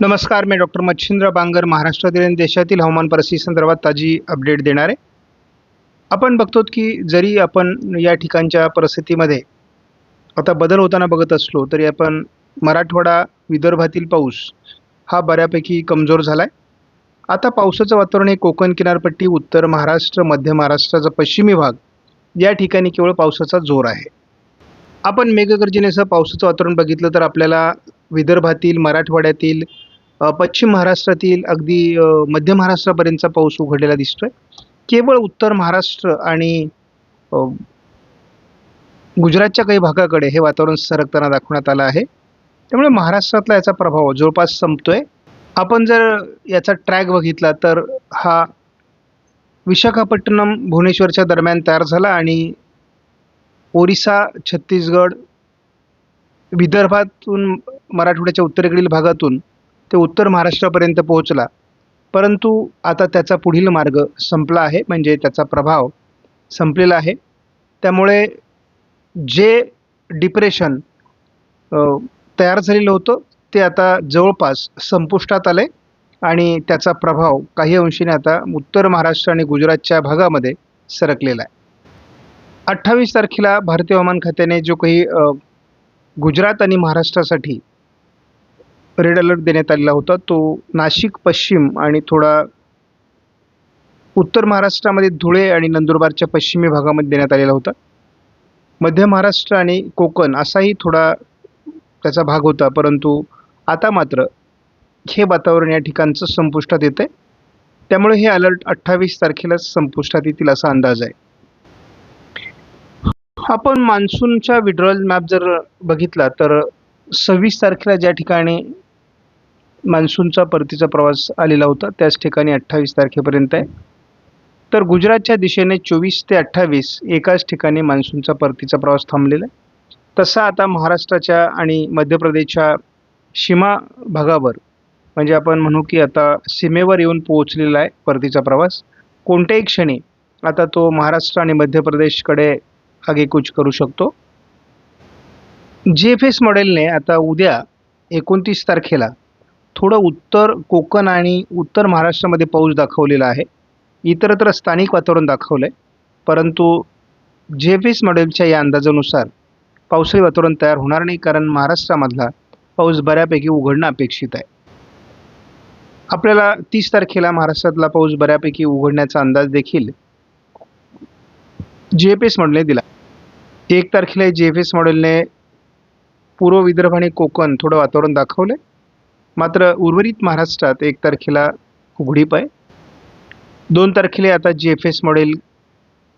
नमस्कार मी डॉक्टर मच्छिंद्र बांगर महाराष्ट्रातील आणि देशातील हवामान परिस्थिती संदर्भात ताजी अपडेट देणार आहे. आपण बघतो की जरी आपण या ठिकाणच्या परिस्थितीमध्ये आता बदल होताना बघत असलो तरी आपण मराठवाडा विदर्भातील पाऊस हा बऱ्यापैकी कमजोर झाला आहे आता पावसाचं वातावरण हे कोकण किनारपट्टी उत्तर महाराष्ट्र मध्य महाराष्ट्राचा पश्चिमी भाग. या ठिकाणी केवळ पावसाचा जोर आहे. आपण मेघगर्जनेसह पावसाचं वातावरण बघितलं तर आपल्याला विदर्भातील मराठवाड्यातील पश्चिम महाराष्ट्रातील अगदी मध्य महाराष्ट्रापर्यंतचा पाऊस उघडलेला दिसतोय. केवळ उत्तर महाराष्ट्र आणि गुजरातच्या काही भागाकडे हे वातावरण सरकताना दाखवण्यात आलं आहे. त्यामुळे महाराष्ट्रातला याचा प्रभाव जवळपास संपतोय. आपण जर याचा ट्रॅक बघितला तर हा विशाखापट्टणम भुवनेश्वरच्या दरम्यान तयार झाला आणि ओरिसा छत्तीसगड विदर्भातून मराठवाड्याच्या उत्तरेकडील भागातून ते उत्तर महाराष्ट्रापर्यंत पोहोचला. परंतु आता त्याचा पुढील मार्ग संपला आहे म्हणजे त्याचा प्रभाव संपलेला आहे. त्यामुळे जे डिप्रेशन तयार झालेलं होतं ते आता जवळपास संपुष्टात आले आणि त्याचा प्रभाव काही अंशीने आता उत्तर महाराष्ट्र आणि गुजरातच्या भागामध्ये सरकलेला आहे. अठ्ठावीस तारखेला भारतीय हवामान खात्याने जो काही गुजरात आणि महाराष्ट्रासाठी रेड अलर्ट देण्यात आलेला होता. तो नाशिक पश्चिम आणि थोडा उत्तर महाराष्ट्रामध्ये धुळे आणि नंदुरबारच्या पश्चिमी भागामध्ये देण्यात आलेला होता. मध्य महाराष्ट्र आणि कोकण असाही थोडा त्याचा भाग होता परंतु आता मात्र हे वातावरण या ठिकाणचं संपुष्टात येतं आहे त्यामुळे हे अलर्ट अठ्ठावीस तारखेला संपुष्टात येतील असा अंदाज आहे. आपण मान्सूनच्या विड्रॉल मॅप जर बघितला तर सव्वीस तारखेला ज्या ठिकाणी मान्सूनचा परतीचा प्रवास आलेला होता. त्याच ठिकाणी अठ्ठावीस तारखेपर्यंत आहे. तर गुजरातच्या दिशेने चोवीस ते अठ्ठावीस एकाच ठिकाणी मान्सूनचा परतीचा प्रवास थांबलेला आहे. तसा आता महाराष्ट्राच्या आणि मध्य प्रदेशच्या सीमा भागावर म्हणजे आपण म्हणू की आता सीमेवर येऊन पोहोचलेला आहे परतीचा प्रवास. कोणत्याही क्षणी आता तो महाराष्ट्र आणि मध्य प्रदेशकडे आगेकूच करू शकतो. जी एफ एस मॉडेलने आता उद्या एकोणतीस तारखेला थोडं उत्तर कोकण आणि उत्तर महाराष्ट्रामध्ये पाऊस दाखवलेला आहे. इतरत्र स्थानिक वातावरण दाखवलं आहे परंतु जे एस मॉडेलच्या या अंदाजानुसार पावसाळी वातावरण तयार होणार नाही कारण महाराष्ट्रामधला पाऊस बऱ्यापैकी उघडणं अपेक्षित आहे. आपल्याला तीस तारखेला महाराष्ट्रातला पाऊस बऱ्यापैकी उघडण्याचा अंदाज देखील जे एफ एस मॉडेलने दिला. एक तारखेला जे एफ एस मॉडेलने पूर्व विदर्भ आणि कोकण थोडं वातावरण दाखवलं आहे मात्र उर्वरित महाराष्ट्रात एक तारखेला उघडीप आहे. दोन तारखेला आता जी एफ एस मॉडेल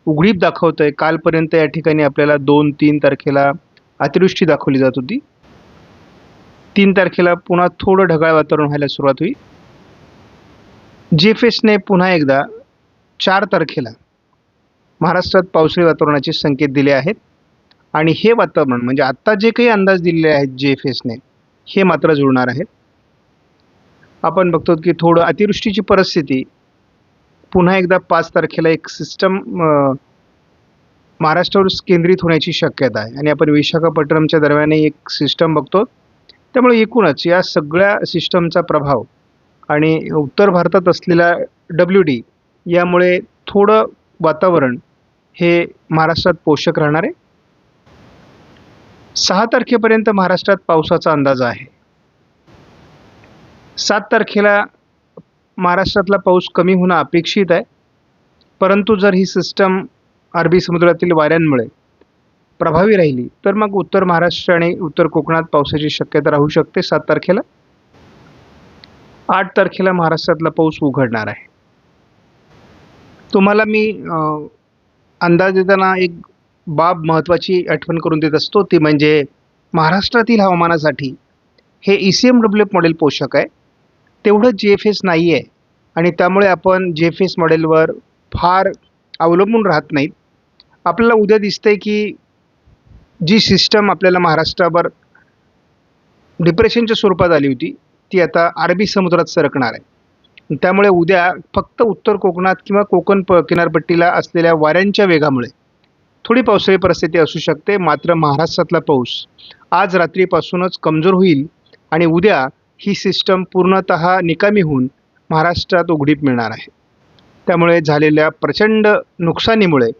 उघडीप दाखवतं आहे कालपर्यंत या ठिकाणी आपल्याला दोन तीन तारखेला अतिवृष्टी दाखवली जात होती. तीन तारखेला पुन्हा थोडं ढगाळ वातावरण व्हायला सुरुवात होईल. जी एफ एसने पुन्हा एकदा चार तारखेला महाराष्ट्रात पावसाळी वातावरणाचे संकेत दिले आहेत. आणि हे वातावरण म्हणजे आत्ता जे काही अंदाज दिलेले आहेत जे एफ एसने हे मात्र जुळणार आहेत. आपण बघतो की थोडं अतिवृष्टीची परिस्थिती पुन्हा एकदा पाच तारखेला एक सिस्टम महाराष्ट्रावर केंद्रित होण्याची शक्यता आहे. आणि आपण विशाखापट्टणमच्या दरम्यान एक सिस्टम बघतो. त्यामुळे एकूणच या सगळ्या सिस्टमचा प्रभाव आणि उत्तर भारतात असलेला डब्ल्यू डी यामुळे थोडं वातावरण हे महाराष्ट्रात पोषक राहणार आहे. सहा तारखेपर्यंत महाराष्ट्रात पावसाचा अंदाज आहे. सात तारखेला महाराष्ट्रातला पाऊस कमी होणं अपेक्षित आहे. परंतु जर ही सिस्टम अरबी समुद्रातील वाऱ्यांमुळे प्रभावी राहिली तर मग उत्तर महाराष्ट्र आणि उत्तर कोकणात पावसाची शक्यता राहू शकते सात तारखेला. आठ तारखेला महाराष्ट्रातला पाऊस उघडणार आहे. तुम्हाला मी अंदाज देताना एक बाब महत्त्वाची आठवण करून देत असतो ती म्हणजे महाराष्ट्रातील हवामानासाठी हे E C M W F model पोषक आहे. तेवढं जी एफ एस नाही आहे आणि त्यामुळे आपण जी एफ एस मॉडेलवर फार अवलंबून राहत नाहीत आपल्याला उद्या दिसतंय की जी सिस्टम आपल्याला महाराष्ट्रावर डिप्रेशनच्या स्वरूपात आली होती ती आता अरबी समुद्रात सरकणार आहे. त्यामुळे उद्या फक्त उत्तर कोकणात किंवा कोकण प किनारपट्टीला असलेल्या वाऱ्यांच्या वेगामुळे थोडी पावसाळी परिस्थिती असू शकते मात्र महाराष्ट्रातला पाऊस आज रात्रीपासूनच कमजोर होईल. आणि उद्या ही सिस्टम पूर्णतः निकामी होऊन महाराष्ट्रात उघडीप मिळणार आहे. त्यामुळे झालेल्या प्रचंड नुकसानीमुळे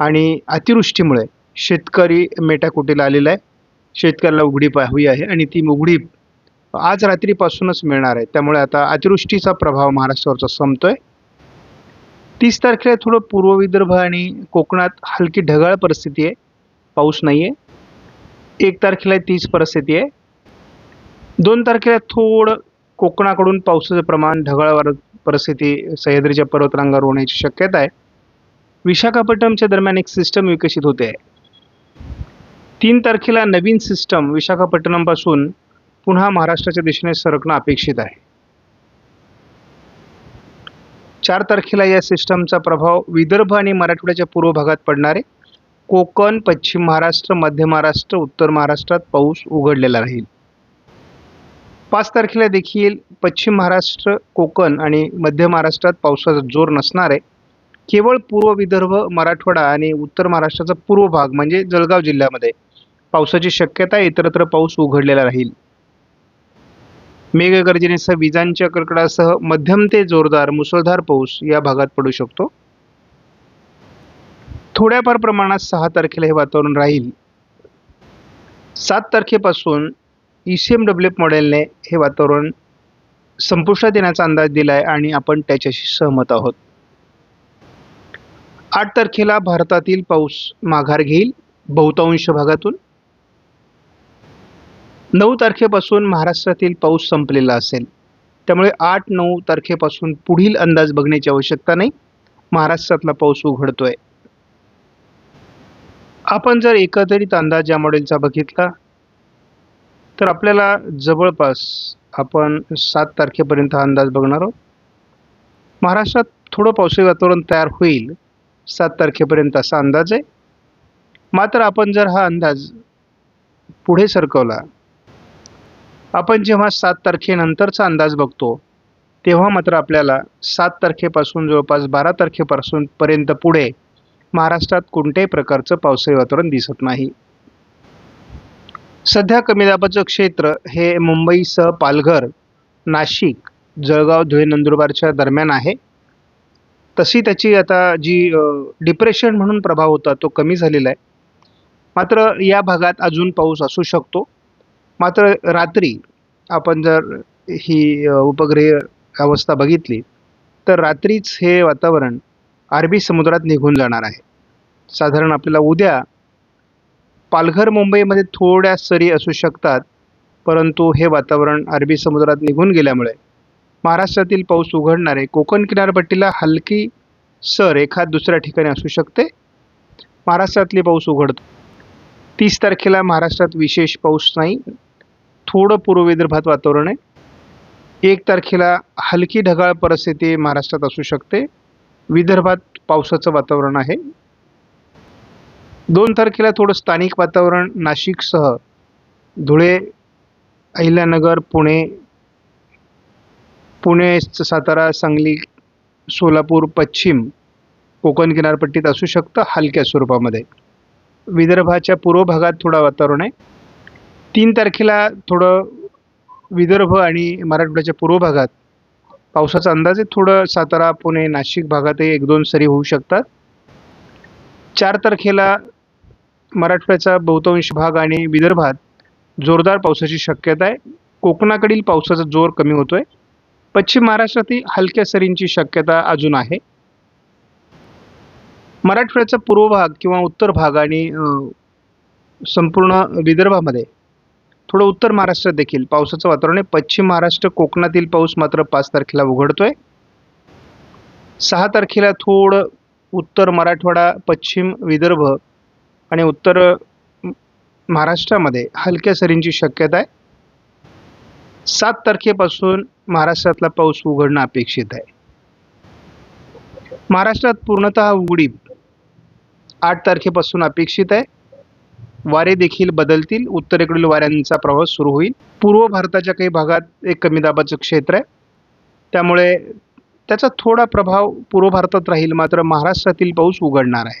आणि अतिवृष्टीमुळे शेतकरी मेटाकुटीला आलेला आहे. शेतकऱ्याला उघडीप हवी आहे आणि ती उघडीप आज रात्रीपासूनच मिळणार आहे. त्यामुळे आता अतिवृष्टीचा प्रभाव महाराष्ट्रावरचा संपतोय. तीस तारखेला थोडं पूर्व विदर्भ आणि कोकणात हलकी ढगाळ परिस्थिती आहे. पाऊस नाही आहे एक तारखेला तीच परिस्थिती आहे. दोन तारखेला थोडं कोकणाकडून पावसाचं प्रमाण ढगाळ परिस्थिती सह्याद्रीच्या पर्वतरांगावर होण्याची शक्यता आहे. विशाखापट्टणमच्या दरम्यान एक सिस्टम विकसित होते. आहे तीन तारखेला नवीन सिस्टम विशाखापट्टणमपासून पुन्हा महाराष्ट्राच्या दिशेने सरकणं अपेक्षित आहे. चार तारखेला या सिस्टमचा प्रभाव विदर्भ आणि मराठवाड्याच्या पूर्व भागात पडणारे कोकण पश्चिम महाराष्ट्र मध्य महाराष्ट्र उत्तर महाराष्ट्रात पाऊस उघडलेला राहील. पाच तारखेला देखील पश्चिम महाराष्ट्र कोकण आणि मध्य महाराष्ट्रात पावसाचा जोर नसणार आहे. केवळ पूर्व विदर्भ मराठवाडा आणि उत्तर महाराष्ट्राचा पूर्व भाग म्हणजे जळगाव जिल्ह्यामध्ये पावसाची शक्यता इतरत्र पाऊस उघडलेला राहील. मेघगर्जनेसह विजांच्या कडकडासह मध्यम ते जोरदार मुसळधार पाऊस या भागात पडू शकतो. थोड्याफार प्रमाणात सहा तारखेला हे वातावरण राहील. सात तारखेपासून E C M W F मॉडेलने हे वातावरण संपुष्टात येण्याचा अंदाज दिला आहे आणि आपण त्याच्याशी सहमत आहोत. आठ तारखेला भारतातील पाऊस माघार घेईल बहुतांश भागातून. नऊ तारखेपासून महाराष्ट्रातील पाऊस संपलेला असेल. त्यामुळे आठ नऊ तारखेपासून पुढील अंदाज बघण्याची आवश्यकता नाही. महाराष्ट्रातला पाऊस उघडतोय. आपण जर एकत्रित अंदाज या मॉडेलचा बघितला तर आपल्याला जवळपास आपण सात तारखेपर्यंत हा अंदाज बघणार आहोत. महाराष्ट्रात थोडं पावसाळी वातावरण तयार होईल सात तारखेपर्यंत असा अंदाज आहे. मात्र आपण जर हा अंदाज पुढे सरकवला आपण जेव्हा सात तारखेनंतरचा अंदाज बघतो तेव्हा मात्र आपल्याला सात तारखेपासून जवळपास बारा तारखेपासून पर्यंत पुढे महाराष्ट्रात कोणत्याही प्रकारचं पावसाळी वातावरण दिसत नाही. सध्या कमी दाबाचं क्षेत्र हे मुंबईसह पालघर नाशिक जळगाव धुळे नंदुरबारच्या दरम्यान आहे. तशी त्याची आता जी डिप्रेशन म्हणून प्रभाव होता तो कमी झालेला आहे. मात्र या भागात अजून पाऊस असू शकतो. मात्र रात्री आपण जर ही उपग्रह अवस्था बघितली तर रात्रीच हे वातावरण अरबी समुद्रात निघून जाणार आहे. साधारण आपल्याला उद्या पालघर मुंबईमध्ये थोड्या सरी असू शकतात परंतु हे वातावरण अरबी समुद्रात निघून गेल्यामुळे महाराष्ट्रातील पाऊस उघडणारे कोकण किनारपट्टीला हलकी सर एखाद दुसऱ्या ठिकाणी असू शकते. महाराष्ट्रातली पाऊस उघडतो. तीस तारखेला महाराष्ट्रात विशेष पाऊस नाही. थोडं पूर्व विदर्भात वातावरण आहे. एक तारखेला हलकी ढगाळ परिस्थिती महाराष्ट्रात असू शकते. विदर्भात पावसाचं वातावरण आहे. दोन तारखेला थोडं स्थानिक वातावरण नाशिकसह धुळे अहिल्यानगर पुणे पुणे सातारा सांगली सोलापूर पश्चिम कोकण किनारपट्टीत असू शकतं हलक्या स्वरूपामध्ये. विदर्भाच्या पूर्व भागात थोडा वातावरण आहे. तीन तारखेला थोडं विदर्भ आणि मराठवाड्याच्या पूर्व भागात पावसाचा अंदाज आहे. थोडं सातारा पुणे नाशिक भागातही एक दोन सरी होऊ शकतात. चार तारखेला मराठवाड्याचा बहुतांश भाग आणि विदर्भात जोरदार पावसाची शक्यता आहे. कोकणाकडील पावसाचा जोर कमी होतोय. पश्चिम महाराष्ट्रातही हलक्या सरींची शक्यता अजून आहे. मराठवाड्याचा पूर्व भाग किंवा उत्तर भाग आणि संपूर्ण विदर्भामध्ये थोडं उत्तर महाराष्ट्रात देखील पावसाचं वातावरण आहे. पश्चिम महाराष्ट्र कोकणातील पाऊस मात्र पाच तारखेला उघडतोय. सहा तारखेला थोडं उत्तर मराठवाडा पश्चिम विदर्भ आणि उत्तर महाराष्ट्रामध्ये हलक्या सरींची शक्यता आहे. सात तारखेपासून महाराष्ट्रातला पाऊस उघडणं अपेक्षित आहे. महाराष्ट्रात पूर्णतः उघडीप आठ तारखेपासून अपेक्षित आहे. वारे देखील बदलतील. उत्तरेकडील वाऱ्यांचा प्रवास सुरू होईल. पूर्व भारताच्या काही भागात एक कमी दाबाचं क्षेत्र आहे. त्यामुळे त्याचा थोडा प्रभाव पूर्व भारतात राहील. मात्र महाराष्ट्रातील पाऊस उघडणार आहे.